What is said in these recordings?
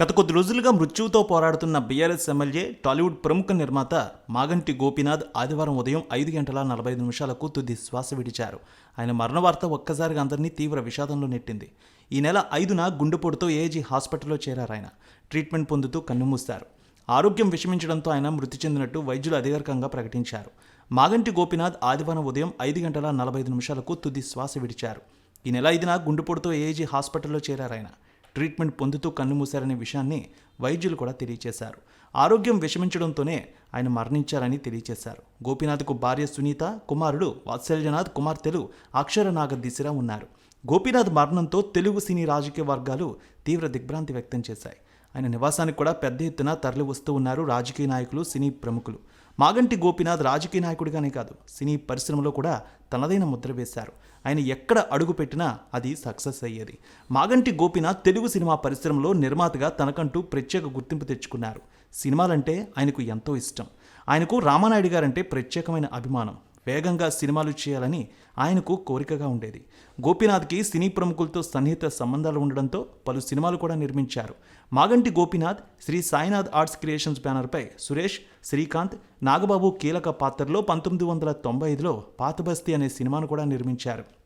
గత కొద్ది రోజులుగా మృత్యువుతో పోరాడుతున్న బీఆర్ఎస్ ఎమ్మెల్యే టాలీవుడ్ ప్రముఖ నిర్మాత మాగంటి గోపీనాథ్ ఆదివారం ఉదయం ఐదు గంటల నలభై ఐదు నిమిషాలకు తుది శ్వాస విడిచారు. ఆయన మరణ వార్త ఒక్కసారిగా అందరినీ తీవ్ర విషాదంలో నెట్టింది. ఈ నెల ఐదున గుండెపోటుతో ఏజీ హాస్పిటల్లో చేరారు ఆయన. ట్రీట్మెంట్ పొందుతూ కన్నుమూస్తారు ఆరోగ్యం విషమించడంతో ఆయన మృతి చెందినట్టు వైద్యులు అధికారికంగా ప్రకటించారు. మాగంటి గోపీనాథ్ ఆదివారం ఉదయం ఐదు గంటల నలభై ఐదు నిమిషాలకు తుది శ్వాస విడిచారు. ఈ నెల ఐదున గుండెపోటుతో ఏజీ హాస్పిటల్లో చేరారు ఆయన. ట్రీట్మెంట్ పొందుతూ కన్నుమూశారనే విషయాన్ని వైద్యులు కూడా తెలియజేశారు ఆరోగ్యం విషమించడంతోనే ఆయన మరణించారని తెలియజేశారు గోపీనాథ్కు భార్య సునీత కుమారుడు వాత్సల్యనాథ్ కుమార్తెలు అక్షరనాగ దిశరా ఉన్నారు. గోపీనాథ్ మరణంతో తెలుగు సినీ రాజకీయ వర్గాలు తీవ్ర దిగ్భ్రాంతి వ్యక్తం చేశాయి. ఆయన నివాసానికి కూడా పెద్ద ఎత్తున తరలి వస్తూ ఉన్నారు రాజకీయ నాయకులు సినీ ప్రముఖులు. మాగంటి గోపినాథ్ రాజకీయ నాయకుడిగానే కాదు సినీ పరిశ్రమలో కూడా తనదైన ముద్ర వేశారు. ఆయన ఎక్కడ అడుగు పెట్టినా అది సక్సెస్ అయ్యేది. మాగంటి గోపినాథ్ తెలుగు సినిమా పరిశ్రమలో నిర్మాతగా తనకంటూ ప్రత్యేక గుర్తింపు తెచ్చుకున్నారు. సినిమాలంటే ఆయనకు ఎంతో ఇష్టం. ఆయనకు రామానాయుడు గారంటే ప్రత్యేకమైన అభిమానం. వేగంగా సినిమాలు చేయాలని ఆయనకు కోరికగా ఉండేది. గోపీనాథ్కి సినీ ప్రముఖులతో సన్నిహిత సంబంధాలు ఉండడంతో పలు సినిమాలు కూడా నిర్మించారు. మాగంటి గోపీనాథ్ శ్రీ సాయినాథ్ ఆర్ట్స్ క్రియేషన్స్ బ్యానర్పై సురేష్ శ్రీకాంత్ నాగబాబు కీలక పాత్రలో పంతొమ్మిది వందల తొంభై ఐదులో పాతబస్తీ అనే సినిమాను కూడా నిర్మించారు.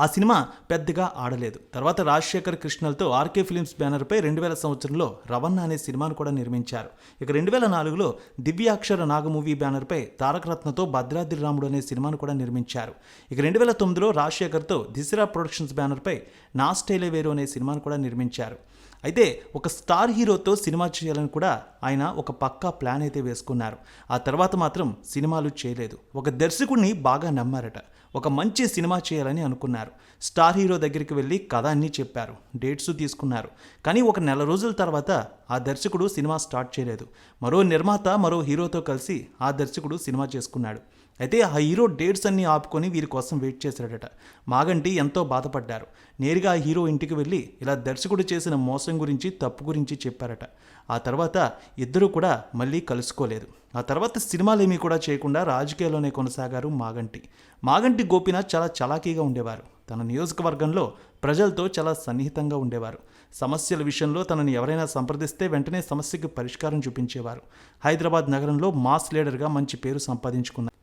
ఆ సినిమా పెద్దగా ఆడలేదు. తర్వాత రాజశేఖర్ కృష్ణలతో ఆర్కే ఫిలిమ్స్ బ్యానర్పై రెండు వేల సంవత్సరంలో రవణ అనే సినిమాను కూడా నిర్మించారు. ఇక రెండు వేల నాలుగులో దివ్యాక్షర నాగ మూవీ బ్యానర్పై తారకరత్నతో భద్రాద్రి రాముడు అనే సినిమాను కూడా నిర్మించారు. ఇక రెండు వేల తొమ్మిదిలో రాజశేఖర్తో దిశరా ప్రొడక్షన్స్ బ్యానర్పై నా స్టైలే వేరు అనే సినిమాను కూడా నిర్మించారు. అయితే ఒక స్టార్ హీరోతో సినిమా చేయాలని కూడా ఆయన ఒక పక్కా ప్లాన్ అయితే వేసుకున్నారు. ఆ తర్వాత మాత్రం సినిమాలు చేయలేదు. ఒక దర్శకుడిని బాగా నమ్మారట. ఒక మంచి సినిమా చేయాలని అనుకున్నారు. స్టార్ హీరో దగ్గరికి వెళ్ళి కథ అన్నీ చెప్పారు. డేట్స్ తీసుకున్నారు. కానీ ఒక నెల రోజుల తర్వాత ఆ దర్శకుడు సినిమా స్టార్ట్ చేయలేదు. మరో నిర్మాత మరో హీరోతో కలిసి ఆ దర్శకుడు సినిమా చేసుకున్నాడు. అయితే ఆ హీరో డేట్స్ అన్నీ ఆపుకొని వీరి కోసం వెయిట్ చేశాడట. మాగంటి ఎంతో బాధపడ్డారు. నేరుగా ఆ హీరో ఇంటికి వెళ్ళి ఇలా దర్శకుడు చేసిన మోసం గురించి తప్పు గురించి చెప్పారట. ఆ తర్వాత ఇద్దరూ కూడా మళ్ళీ కలుసుకోలేదు. ఆ తర్వాత సినిమాలేమీ కూడా చేయకుండా రాజకీయాల్లోనే కొనసాగారు మాగంటి. మాగంటి గోపినాథ్ చాలా చలాకీగా ఉండేవారు. తన నియోజకవర్గంలో ప్రజలతో చాలా సన్నిహితంగా ఉండేవారు. సమస్యల విషయంలో తనని ఎవరైనా సంప్రదిస్తే వెంటనే సమస్యకు పరిష్కారం చూపించేవారు. హైదరాబాద్ నగరంలో మాస్ లీడర్గా మంచి పేరు సంపాదించుకున్నారు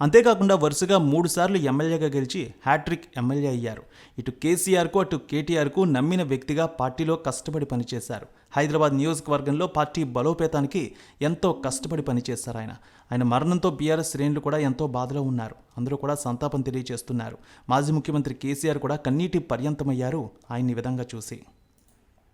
అంతేకాకుండా వరుసగా మూడుసార్లు ఎమ్మెల్యేగా గెలిచి హ్యాట్రిక్ ఎమ్మెల్యే అయ్యారు. ఇటు కేసీఆర్కు అటు కేటీఆర్కు నమ్మిన వ్యక్తిగా పార్టీలో కష్టపడి పనిచేశారు. హైదరాబాద్ నియోజకవర్గంలో పార్టీ బలోపేతానికి ఎంతో కష్టపడి పనిచేశారు ఆయన. ఆయన మరణంతో బీఆర్ఎస్ శ్రేణులు కూడా ఎంతో బాధలో ఉన్నారు. అందరూ కూడా సంతాపం తెలియజేస్తున్నారు. మాజీ ముఖ్యమంత్రి కేసీఆర్ కూడా కన్నీటి పర్యంతమయ్యారు. ఆయన్ని విధంగా చూసి